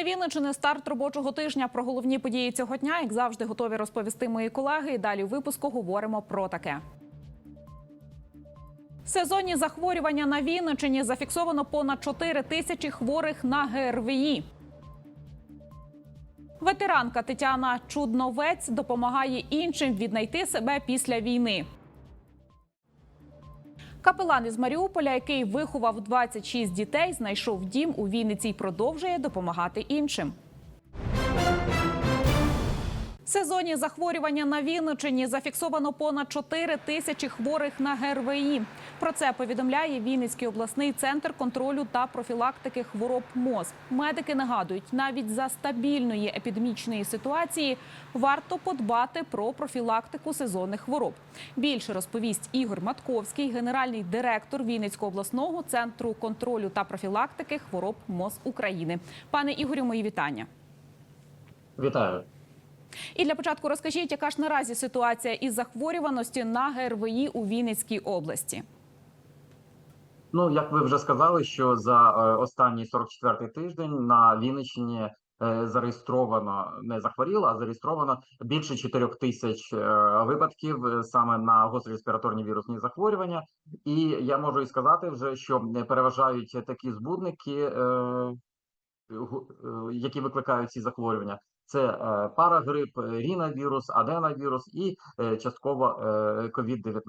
Новини Вінничини. Старт робочого тижня про головні події цього дня. Як завжди, готові розповісти мої колеги. І далі у випуску говоримо про таке. Сезонні захворювання на Вінничині зафіксовано понад 4 тисячі хворих на ГРВІ. Ветеранка Тетяна Чудновець допомагає іншим віднайти себе після війни. Капелан із Маріуполя, який виховав 26 дітей, знайшов дім у Вінниці і продовжує допомагати іншим. Сезонні захворювання на Вінничині зафіксовано понад 4 тисячі хворих на ГРВІ. Про це повідомляє Вінницький обласний центр контролю та профілактики хвороб МОЗ. Медики нагадують, навіть за стабільної епідемічної ситуації варто подбати про профілактику сезонних хвороб. Більше розповість Ігор Матковський, генеральний директор Вінницького обласного центру контролю та профілактики хвороб МОЗ України. Пане Ігорю, мої вітання. Вітаю. І для початку розкажіть, яка ж наразі ситуація із захворюваності на ГРВІ у Вінницькій області? Ну як ви вже сказали, що за е, останній 44-й тиждень на Вінниччині е, зареєстровано не захворіло, а зареєстровано більше 4 тисяч е, випадків саме на гострі респіраторні вірусні захворювання. І я можу і сказати вже, що переважають такі збудники, які викликають ці захворювання. Це е, парагрип, е, ріновірус, аденовірус і е, частково е, COVID-19.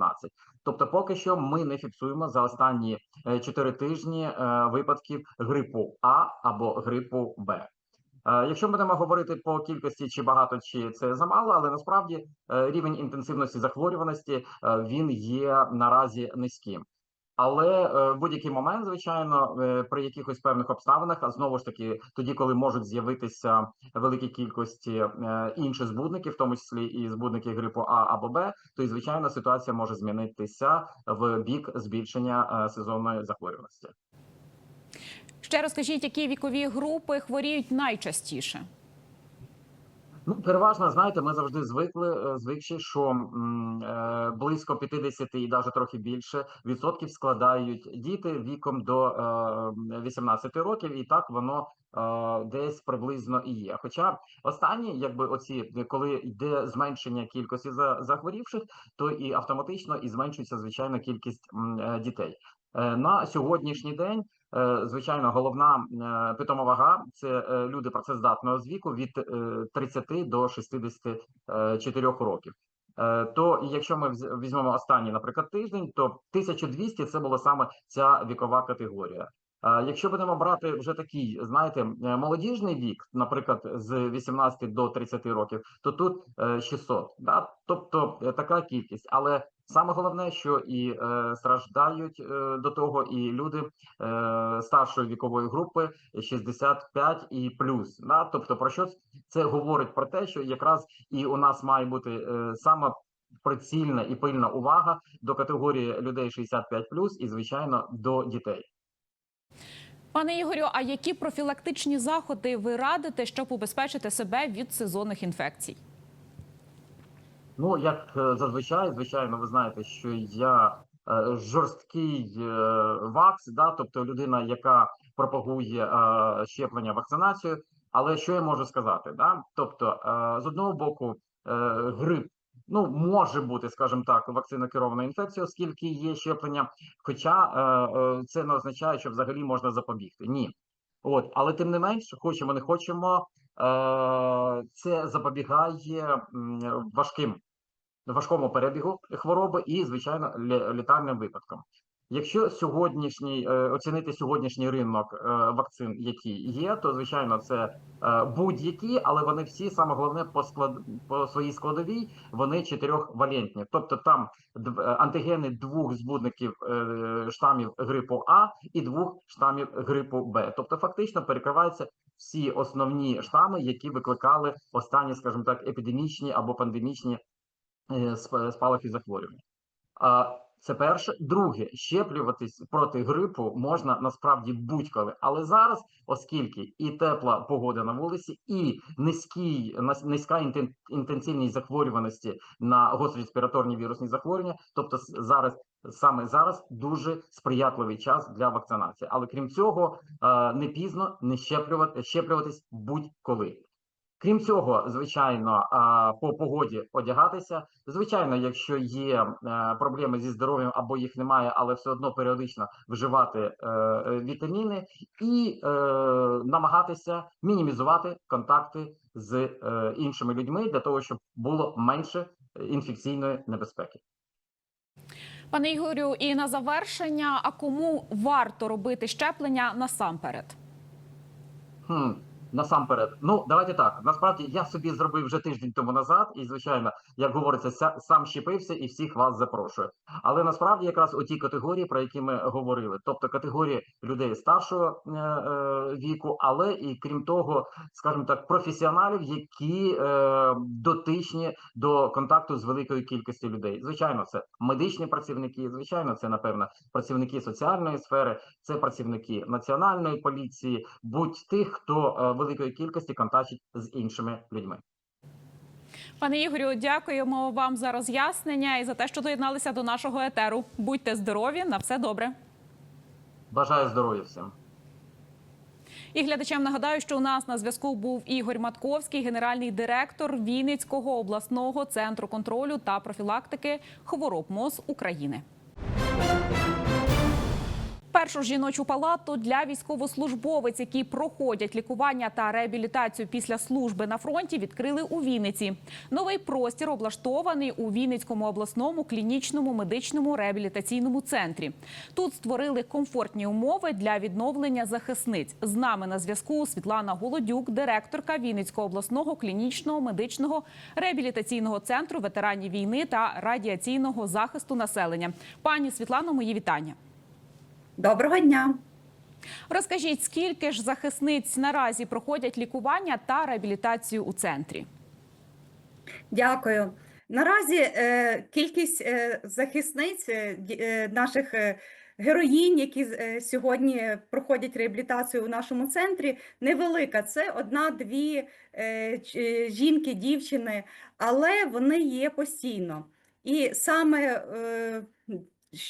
Тобто, поки що ми не фіксуємо за останні 4 тижні випадків грипу А або грипу Б. Якщо будемо говорити по кількості, чи багато, чи це замало, але насправді рівень інтенсивності захворюваності він є наразі низьким. Але е, в будь-який момент, звичайно, е, при якихось певних обставинах, а знову ж таки, тоді, коли можуть з'явитися великі кількості е, інших збудників, в тому числі і збудники грипу А або Б, то і звичайно ситуація може змінитися в бік збільшення е, сезонної захворюваності. Ще розкажіть, які вікові групи хворіють найчастіше? Ну, переважно, знаєте, ми завжди звикли, е, звикші, що м, е, близько 50 і навіть трохи більше відсотків складають діти віком до е, 18 років, і так воно е, десь приблизно і є. Хоча останні, якби оці, коли йде зменшення кількості за- захворівших, то і автоматично і зменшується звичайно кількість м, е, дітей. Е, На сьогоднішній день Звичайно, головна е, питома вага це е, люди працездатного віку від е, 30 до 64 років. Е, То якщо ми візьмемо останній, наприклад, тиждень, то 1200 це була саме ця вікова категорія. Е, Якщо будемо брати вже такий, знаєте, е, молодіжний вік, наприклад, з 18 до 30 років, то тут е, 600, да? тобто е, така кількість. Але саме головне, що і е, страждають е, до того, і люди е, старшої вікової групи 65 і плюс. Да? Тобто, про що це говорить про те, що якраз і у нас має бути е, саме прицільна і пильна увага до категорії людей 65 плюс, і звичайно до дітей. Пане Ігорю, а які профілактичні заходи ви радите, щоб убезпечити себе від сезонних інфекцій? Ну, як е, зазвичай, звичайно, ви знаєте, що я е, жорсткий е, вакс, да, тобто людина, яка пропагує щеплення, вакцинацію. Але що я можу сказати? Да? Тобто, з одного боку, грип ну може бути, скажімо так, вакцина керована інфекція, оскільки є щеплення. Хоча е, е, це не означає, що взагалі можна запобігти. Ні. От, але тим не менш, хочемо, не хочемо, е, це запобігає важким важкому перебігу хвороби і, звичайно, лі- літальним випадкам. Якщо сьогоднішній е, оцінити сьогоднішній ринок е, вакцин, які є, то звичайно це е, будь-які, але вони всі саме головне по склад по своїй складовій вони чотирьохвалентні. Тобто там антигени двох збудників штамів грипу А і двох штамів грипу Б. Тобто, фактично перекриваються всі основні штами, які викликали останні, скажімо так, епідемічні або пандемічні спалахи захворювання. Це перше. Друге, щеплюватись проти грипу можна насправді будь-коли. Але зараз, оскільки і тепла погода на вулиці, і низький низька інтенсивність захворюваності на гострі респіраторні вірусні захворювання, тобто зараз саме зараз дуже сприятливий час для вакцинації. Але крім цього, е, не пізно не щеплювати щеплюватись будь-коли. Крім цього, звичайно, по погоді одягатися. Звичайно, якщо є е, проблеми зі здоров'ям або їх немає, але все одно періодично вживати е, вітаміни і е, намагатися мінімізувати контакти з іншими людьми для того, щоб було менше інфекційної небезпеки. Пане Ігорю, і на завершення, а кому варто робити щеплення насамперед? Хм, насамперед, ну давайте так. Насправді я собі зробив вже тиждень тому назад, і звичайно, як говориться, ся- сам щепився і всіх вас запрошую. Але насправді якраз у ті категорії, про які ми говорили, тобто категорії людей старшого е, е, віку, але і крім того, скажімо так, професіоналів, які е, дотичні до контакту з великою кількістю людей. Звичайно, це медичні працівники, звичайно, це напевно працівники соціальної сфери, це працівники національної поліції, будь тих, хто е, великої кількості контактить з іншими людьми. Пане Ігорю, дякуємо вам за роз'яснення і за те, що доєдналися до нашого етеру. Будьте здорові, на все добре. Бажаю здоров'я всім. І глядачам нагадаю, що у нас на зв'язку був Ігор Матковський, генеральний директор Вінницького обласного центру контролю та профілактики хвороб МОЗ України. Першу жіночу палату для військовослужбовець, які проходять лікування та реабілітацію після служби на фронті, відкрили у Вінниці. Новий простір облаштований у Вінницькому обласному клінічному медичному реабілітаційному центрі. Тут створили комфортні умови для відновлення захисниць. З нами на зв'язку Світлана Голодюк, директорка Вінницького обласного клінічного медичного реабілітаційного центру ветеранів війни та радіаційного захисту населення. Пані Світлано, мої вітання. Доброго дня. Розкажіть, скільки ж захисниць наразі проходять лікування та реабілітацію у центрі? Дякую. Наразі е, кількість е, захисниць е, наших е, героїнь, які е, сьогодні проходять реабілітацію у нашому центрі, невелика. Це одна-дві жінки, дівчини, але вони є постійно. І саме е,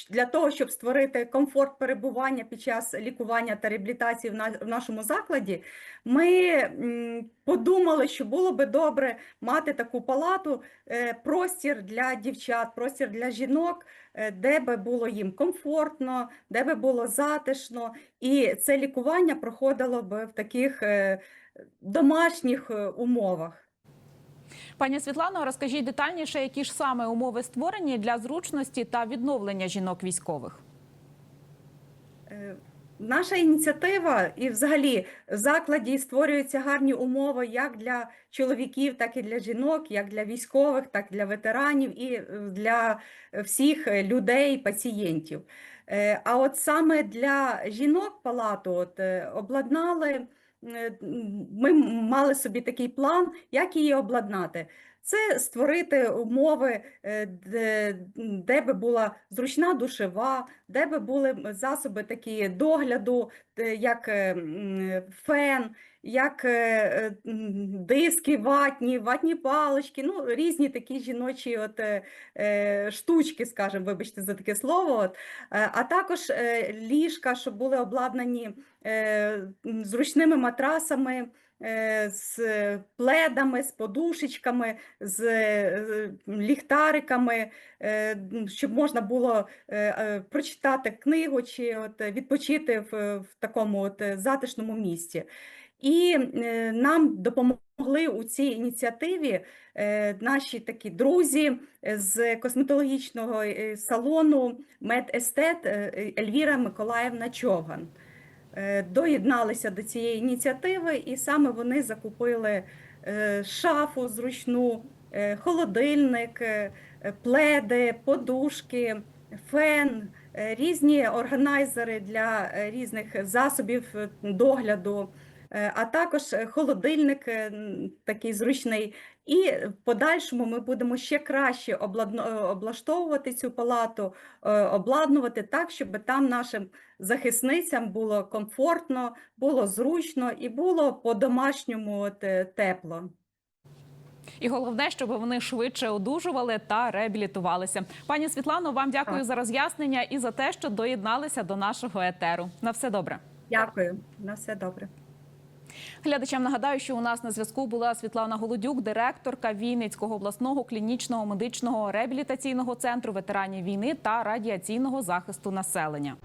для того, щоб створити комфорт перебування під час лікування та реабілітації в нашому закладі, ми подумали, що було би добре мати таку палату, е, простір для дівчат, простір для жінок, е, де би було їм комфортно, де би було затишно, і це лікування проходило би в таких е, домашніх умовах. Пані Світлано, розкажіть детальніше, які ж саме умови створені для зручності та відновлення жінок військових. Е, Наша ініціатива і взагалі в закладі створюються гарні умови як для чоловіків, так і для жінок, як для військових, так і для ветеранів і е, для всіх людей, пацієнтів. Е, А от саме для жінок палату от, обладнали, ми мали собі такий план, як її обладнати. Це створити умови, е, де, би була зручна душева, де би були засоби такі догляду, е, як е, фен, як диски ватні, ватні палички, ну, різні такі жіночі от, штучки, скажімо, вибачте за таке слово. От. А також ліжка, щоб були обладнані зручними матрасами, з пледами, з подушечками, з е, ліхтариками, е, щоб можна було е, е, прочитати книгу чи от е, відпочити в, в такому от е, затишному місці. І е, нам допомогли у цій ініціативі е, наші такі друзі е, з косметологічного е, салону Медестет е, Ельвіра Миколаївна Човган. Е, Доєдналися до цієї ініціативи, і саме вони закупили е, шафу зручну, е, холодильник, пледи, подушки, фен, різні органайзери для різних засобів догляду, а також холодильник такий зручний І в подальшому ми будемо ще краще е, облаштовувати цю палату, е, обладнувати так, щоб там нашим захисницям було комфортно, було зручно і було по-домашньому е, тепло. І головне, щоб вони швидше одужували та реабілітувалися. Пані Світлано, вам дякую Так. за роз'яснення і за те, що доєдналися до нашого етеру. На все добре. Дякую, на все добре. Глядачам нагадаю, що у нас на зв'язку була Світлана Голодюк, директорка Вінницького обласного клінічного медичного реабілітаційного центру ветеранів війни та радіаційного захисту населення.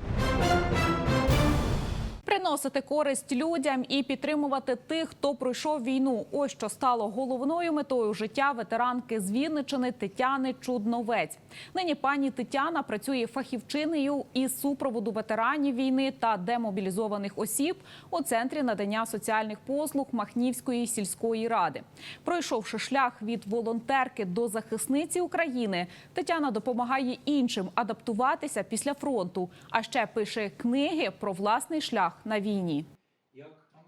Приносити користь людям і підтримувати тих, хто пройшов війну. Ось що стало головною метою життя ветеранки з Вінничини Тетяни Чудновець. Нині пані Тетяна працює фахівчинею із супроводу ветеранів війни та демобілізованих осіб у центрі надання соціальних послуг Махнівської сільської ради. Пройшовши шлях від волонтерки до захисниці України, Тетяна допомагає іншим адаптуватися після фронту, а ще пише книги про власний шлях на війні.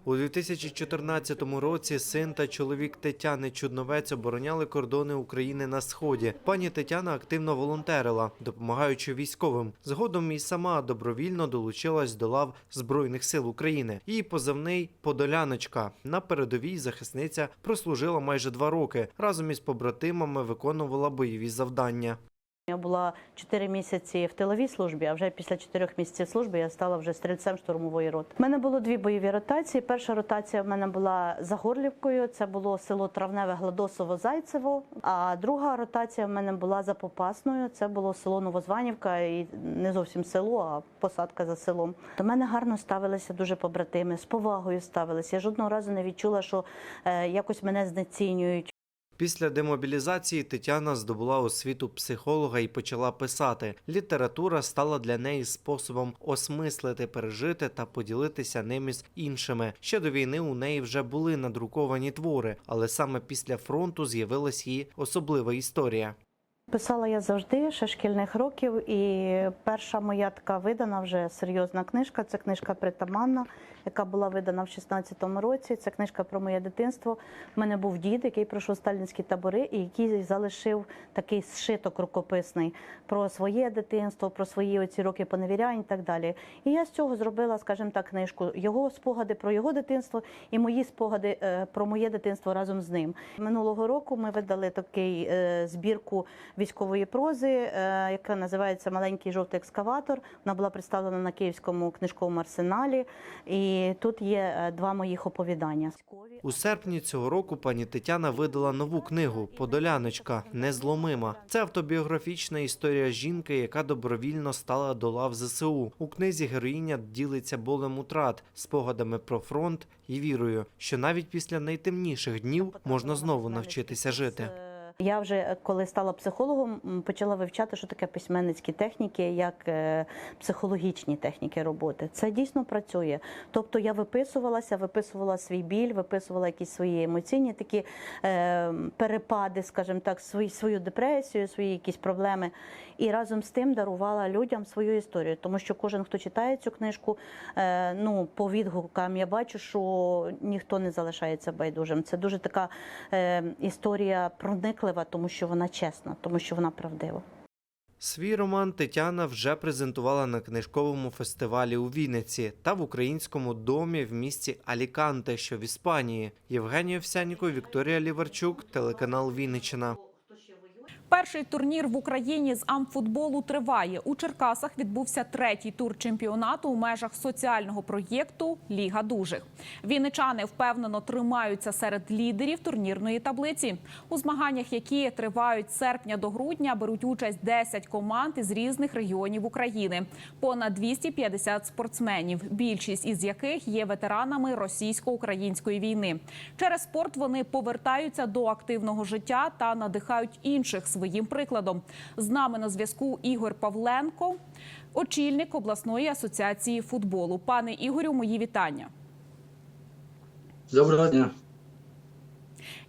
У 2014 році син та чоловік Тетяни Чудновець обороняли кордони України на сході. Пані Тетяна активно волонтерила, допомагаючи військовим. Згодом і сама добровільно долучилась до лав Збройних сил України. Її позивний Подоляночка. На передовій захисниця прослужила майже два роки. Разом із побратимами виконувала бойові завдання. Я була 4 місяці в тиловій службі, а вже після 4 місяців служби я стала вже стрільцем штурмової роти. У мене було дві бойові ротації. Перша ротація в мене була за Горлівкою. Це було село Травневе, Гладосово, Зайцево. А друга ротація в мене була за Попасною. Це було село Новозванівка, і не зовсім село, а посадка за селом. До мене гарно ставилися дуже побратими, з повагою ставилися. Я жодного разу не відчула, що е, якось мене знецінюють. Після демобілізації Тетяна здобула освіту психолога і почала писати. Література стала для неї способом осмислити пережити та поділитися ними з іншими. Ще до війни у неї вже були надруковані твори, але саме після фронту з'явилась її особлива історія. Писала я завжди ще шкільних років, і перша моя така видана вже серйозна книжка. Це книжка Притаманна, яка була видана в 16-му році. Це книжка про моє дитинство. У мене був дід, який пройшов сталінські табори, і який залишив такий зшиток рукописний про своє дитинство, про свої оці роки поневірянь і так далі. І я з цього зробила, скажімо так, книжку. Його спогади про його дитинство і мої спогади е, про моє дитинство разом з ним. Минулого року ми видали такий е, збірку військової прози, е, яка називається Маленький жовтий екскаватор. Вона була представлена на Київському книжковому арсеналі. І тут є е, два моїх оповідання. У серпні цього року пані Тетяна видала нову книгу Подоляночка незломима. Це автобіографічна історія жінки, яка добровільно стала до лав ЗСУ. У книзі героїня ділиться болем утрат, спогадами про фронт і вірою, що навіть після найтемніших днів можна знову навчитися жити. Я вже е, коли стала психологом, почала вивчати, що таке письменницькі техніки, як е, психологічні техніки роботи. Це дійсно працює. Тобто я виписувалася, виписувала свій біль, виписувала якісь свої емоційні такі е, перепади, скажімо так, свої, свою депресію, свої якісь проблеми. І разом з тим дарувала людям свою історію. Тому що кожен, хто читає цю книжку, е, ну по відгукам я бачу, що ніхто не залишається байдужим. Це дуже така е, історія прониклива, тому що вона чесна, тому що вона правдива. Свій роман Тетяна вже презентувала на книжковому фестивалі у Вінниці та в українському домі в місті Аліканте, що в Іспанії. Євгенія Овсянікова, Вікторія Ліварчук, телеканал Вінниччина. Перший турнір в Україні з амфутболу триває. У Черкасах відбувся третій тур чемпіонату у межах соціального проєкту Ліга дужих. Вінничани впевнено тримаються серед лідерів турнірної таблиці. У змаганнях, які тривають з серпня до грудня, беруть участь 10 команд із різних регіонів України. Понад 250 спортсменів, більшість із яких є ветеранами російсько-української війни. Через спорт вони повертаються до активного життя та надихають інших своїм прикладом. З нами на зв'язку Ігор Павленко, очільник обласної асоціації футболу. Пане Ігорю, мої вітання. Доброго дня.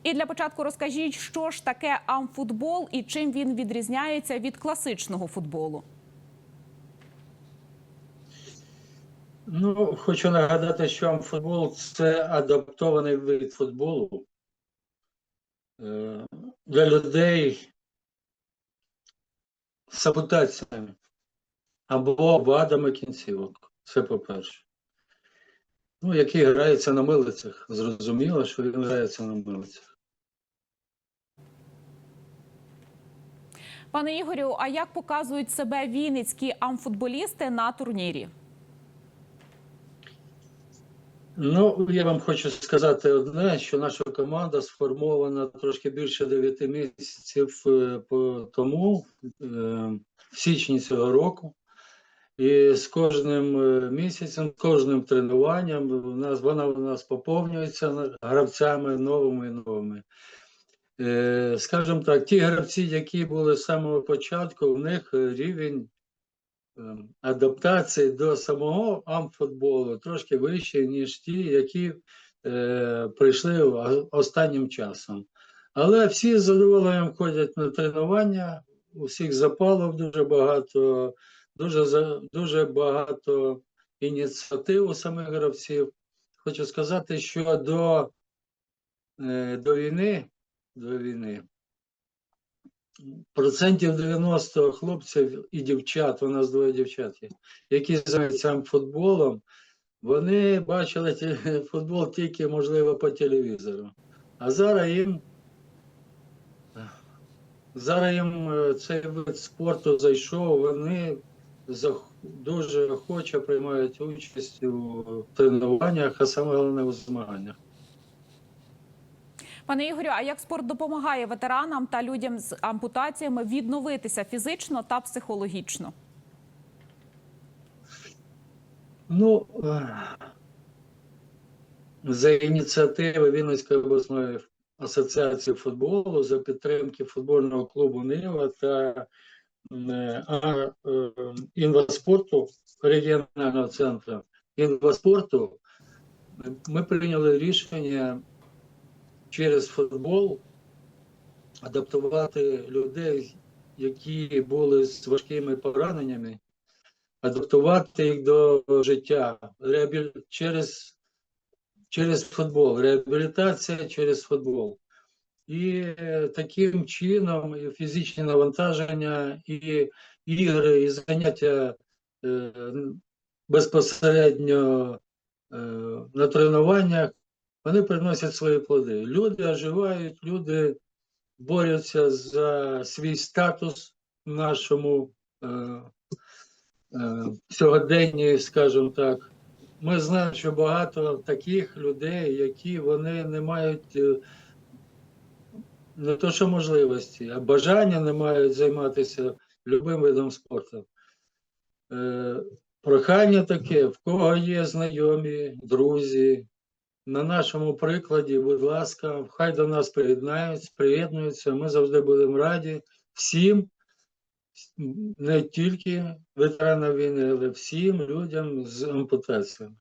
І для початку розкажіть, що ж таке амфутбол і чим він відрізняється від класичного футболу. Ну, хочу нагадати, що футбол це адаптований вид футболу, е, для людей з ампутаціями або вадами кінцівок. Це по-перше. Ну, який грається на милицях. Зрозуміло, що він грається на милицях. Пане Ігорю, а як показують себе вінницькі амфутболісти на турнірі? Ну, я вам хочу сказати одне, що наша команда сформована трошки більше 9 місяців е, тому, е, в січні цього року. І з кожним е, місяцем, з кожним тренуванням у нас вона у нас поповнюється гравцями новими і новими. Скажімо так, ті гравці, які були з самого початку, у них рівень адаптації до самого амфутболу трошки вищий, ніж ті, які е, прийшли останнім часом. Але всі з задоволенням ходять на тренування, у всіх запалів дуже багато, дуже, дуже багато ініціатив у самих гравців. Хочу сказати, що до, е, до війни, до війни процентів 90 хлопців і дівчат, у нас двоє дівчат є, які займаються футболом, вони бачили футбол тільки, можливо, по телевізору. А зараз їм, зараз їм е, цей вид спорту зайшов, вони дуже охоче приймають участь у тренуваннях, а саме головне у змаганнях. Пане Ігорю, а як спорт допомагає ветеранам та людям з ампутаціями відновитися фізично та психологічно? Ну, е, за ініціативи Вінницької обласної асоціації футболу, за підтримки футбольного клубу Нива та е, е, інваспорту регіонального центру інваспорту, ми прийняли рішення через футбол адаптувати людей, які були з важкими пораненнями, адаптувати їх до життя через, через футбол, реабілітація через футбол. І е, таким чином і фізичні навантаження, і ігри, і заняття е, безпосередньо е, на тренуваннях, вони приносять свої плоди. Люди оживають, люди борються за свій статус в нашому е, е, сьогоденні, скажімо так. Ми знаємо, що багато таких людей, які вони не мають е, не то, що можливості, а бажання не мають займатися любим видом спорту. Е, прохання таке, в кого є знайомі, друзі, на нашому прикладі, будь ласка, хай до нас приєднаються, приєднуються. Ми завжди будемо раді всім, не тільки ветеранам війни, але всім людям з ампутаціями.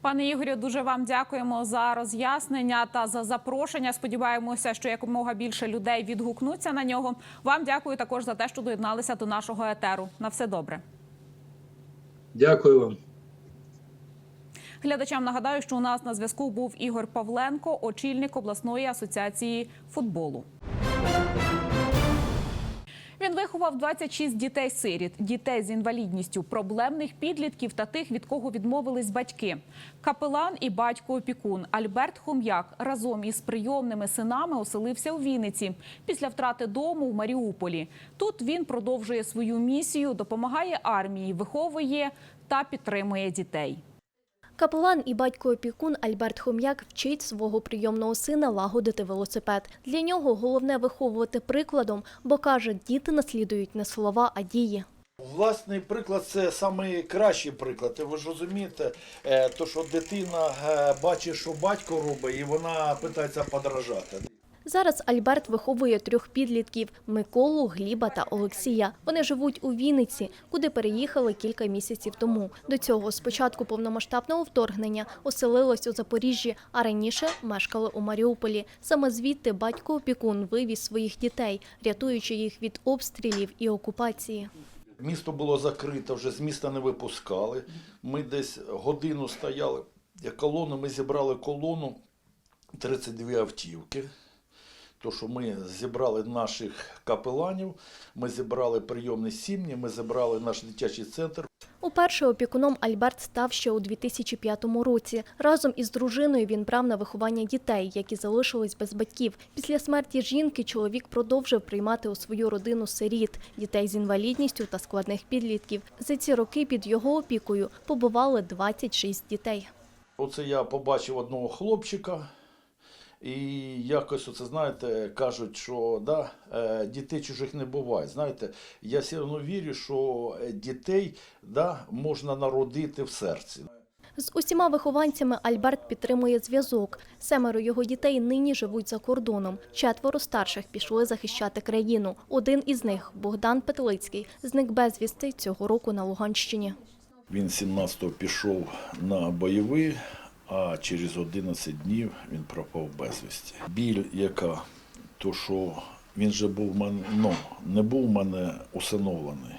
Пане Ігорю, дуже вам дякуємо за роз'яснення та за запрошення. Сподіваємося, що якомога більше людей відгукнуться на нього. Вам дякую також за те, що доєдналися до нашого етеру. На все добре. Дякую вам. Глядачам нагадаю, що у нас на зв'язку був Ігор Павленко, очільник обласної асоціації футболу. Він виховав 26 дітей-сиріт, дітей з інвалідністю, проблемних підлітків та тих, від кого відмовились батьки. Капелан і батько-опікун Альберт Хом'як разом із прийомними синами оселився у Вінниці після втрати дому в Маріуполі. Тут він продовжує свою місію, допомагає армії, виховує та підтримує дітей. Капелан і батько-опікун Альберт Хом'як вчить свого прийомного сина лагодити велосипед. Для нього головне виховувати прикладом, бо каже, діти наслідують не слова, а дії. Власний приклад це найкращий приклад. Ви ж розумієте, е, то що дитина е, бачить, що батько робить, і вона питається подражати. Зараз Альберт виховує трьох підлітків Миколу, Гліба та Олексія. Вони живуть у Вінниці, куди переїхали кілька місяців тому. До цього з початку повномасштабного вторгнення оселилось у Запоріжжі, а раніше мешкали у Маріуполі. Саме звідти батько опікун вивіз своїх дітей, рятуючи їх від обстрілів і окупації. Місто було закрите, вже з міста не випускали. Ми десь годину стояли. Як колону, ми зібрали колону 32 автівки. То, що ми зібрали наших капеланів, ми зібрали прийомні сім'ї, ми зібрали наш дитячий центр. Уперше опікуном Альберт став ще у 2005 році. Разом із дружиною він брав на виховання дітей, які залишились без батьків. Після смерті жінки чоловік продовжив приймати у свою родину сиріт, дітей з інвалідністю та складних підлітків. За ці роки під його опікою побували 26 дітей. Оце я побачив одного хлопчика, і якось оце, знаєте, кажуть, що да, е, дітей чужих не буває. Знаєте, я все одно вірю, що е, дітей да, можна народити в серці. З усіма вихованцями Альберт підтримує зв'язок. Семеро його дітей нині живуть за кордоном. Четверо старших пішли захищати країну. Один із них, Богдан Петлицький, зник безвісти цього року на Луганщині. Він 17-го пішов на бойовий, а через 11 днів він пропав безвісті. Біль, яка, то що він же був в мене, ну, не був мене усиновлений.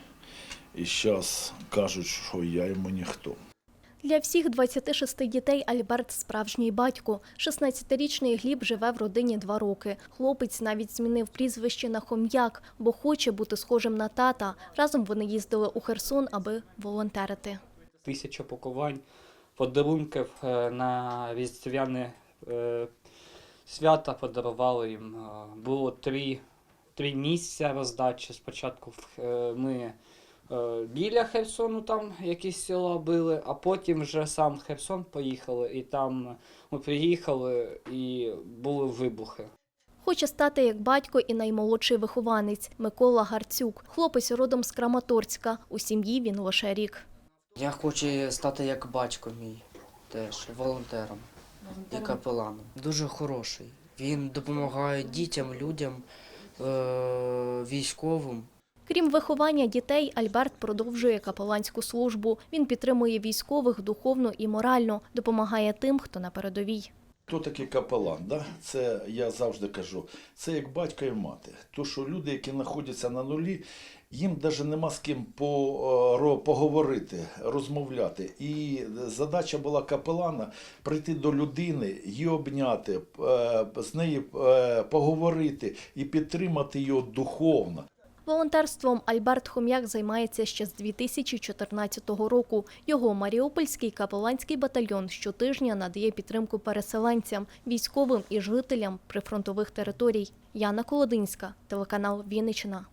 І зараз кажуть, що я йому ніхто. Для всіх 26 дітей Альберт справжній батько. 16-річний Гліб живе в родині два роки. Хлопець навіть змінив прізвище на Хом'як, бо хоче бути схожим на тата. Разом вони їздили у Херсон, аби волонтерити. тисяча пакувань подарунків е, на різдвяне е, свята подарували їм. Е, Було три, три місця роздачі. Спочатку ми біля Херсону там якісь села били, а потім вже сам Херсон поїхали, і там ми приїхали і були вибухи. Хоче стати як батько і наймолодший вихованець Микола Гарцюк. Хлопець родом з Краматорська. У сім'ї він лише рік. Я хочу стати як батько мій, теж волонтером і капеланом. Дуже хороший. Він допомагає дітям, людям, е- військовим. Крім виховання дітей, Альберт продовжує капеланську службу. Він підтримує військових духовно і морально, допомагає тим, хто на передовій. Хто такий капелан? Да? Це я завжди кажу, це як батько і мати. То, що люди, які знаходяться на нулі, їм навіть нема з ким е, поговорити, розмовляти. І задача була капелана прийти до людини, її обняти, е, з нею е, поговорити і підтримати її духовно. Волонтерством Альберт Хом'як займається ще з 2014 року. Його Маріупольський капеланський батальйон щотижня надає підтримку переселенцям, військовим і жителям прифронтових територій. Яна Колодинська, телеканал Вінниччина.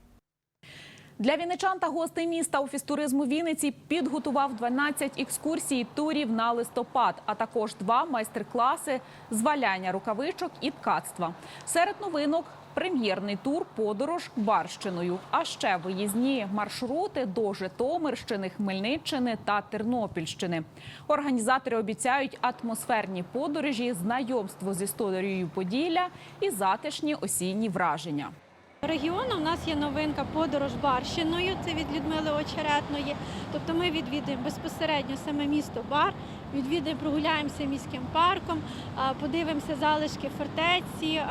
Для вінничан та гостей міста офіс туризму Вінниці підготував 12 екскурсій турів на листопад, а також два майстер-класи з валяння рукавичок і ткацтва. Серед новинок прем'єрний тур подорож барщиною, а ще виїзні маршрути до Житомирщини, Хмельниччини та Тернопільщини. Організатори обіцяють атмосферні подорожі, знайомство з історією Поділля і затишні осінні враження. Регіону в нас є новинка подорож барщиною. Це від Людмили Очеретної. Тобто ми відвідуємо безпосередньо саме місто Бар, відвідуємо, прогуляємося міським парком, подивимося залишки фортеці,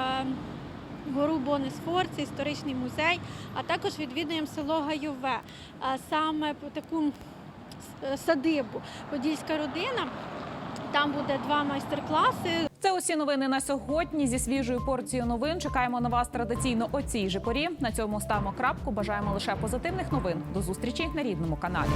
гору Бонесфор, це історичний музей, а також відвідуємо село Гайове, саме таку садибу. Подільська родина. Там буде два майстер-класи. Це усі новини на сьогодні. Зі свіжою порцією новин чекаємо на вас традиційно о цій же порі. На цьому ставимо крапку. Бажаємо лише позитивних новин. До зустрічі на рідному каналі.